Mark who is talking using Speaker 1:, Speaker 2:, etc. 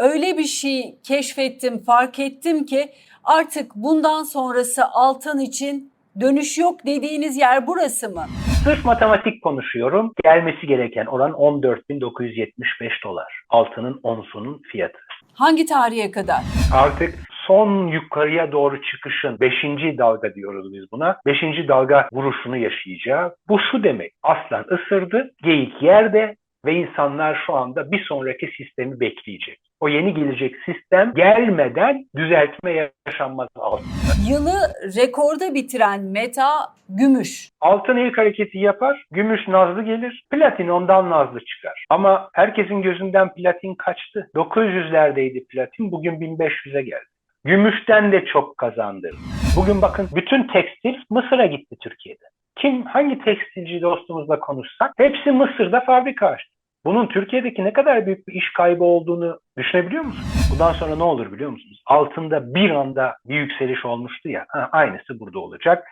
Speaker 1: öyle bir şey keşfettim, fark ettim ki artık bundan sonrası altın için dönüş yok dediğiniz yer burası mı?
Speaker 2: Sırf matematik konuşuyorum. Gelmesi gereken oran 14.975 dolar. Altının onsunun fiyatı.
Speaker 1: Hangi tarihe kadar?
Speaker 2: Artık son yukarıya doğru çıkışın 5. dalga diyoruz biz buna. 5. dalga vuruşunu yaşayacağız. Bu şu demek. Aslan ısırdı, geyik yerde ve insanlar şu anda bir sonraki sistemi bekleyecek. O yeni gelecek sistem gelmeden düzeltme yaşanmaz altında.
Speaker 1: Yılı rekorda bitiren meta gümüş.
Speaker 2: Altın ilk hareketi yapar, gümüş nazlı gelir, platin ondan nazlı çıkar. Ama herkesin gözünden platin kaçtı. 900'lerdeydi platin, bugün 1500'e geldi. Gümüşten de çok kazandı. Bugün bakın bütün tekstil Mısır'a gitti Türkiye'de. Kim hangi tekstilci dostumuzla konuşsak hepsi Mısır'da fabrika açtı. Bunun Türkiye'deki ne kadar büyük bir iş kaybı olduğunu düşünebiliyor musunuz? Bundan sonra ne olur biliyor musunuz? Altında bir anda bir yükseliş olmuştu ya. Ha, aynısı burada olacak.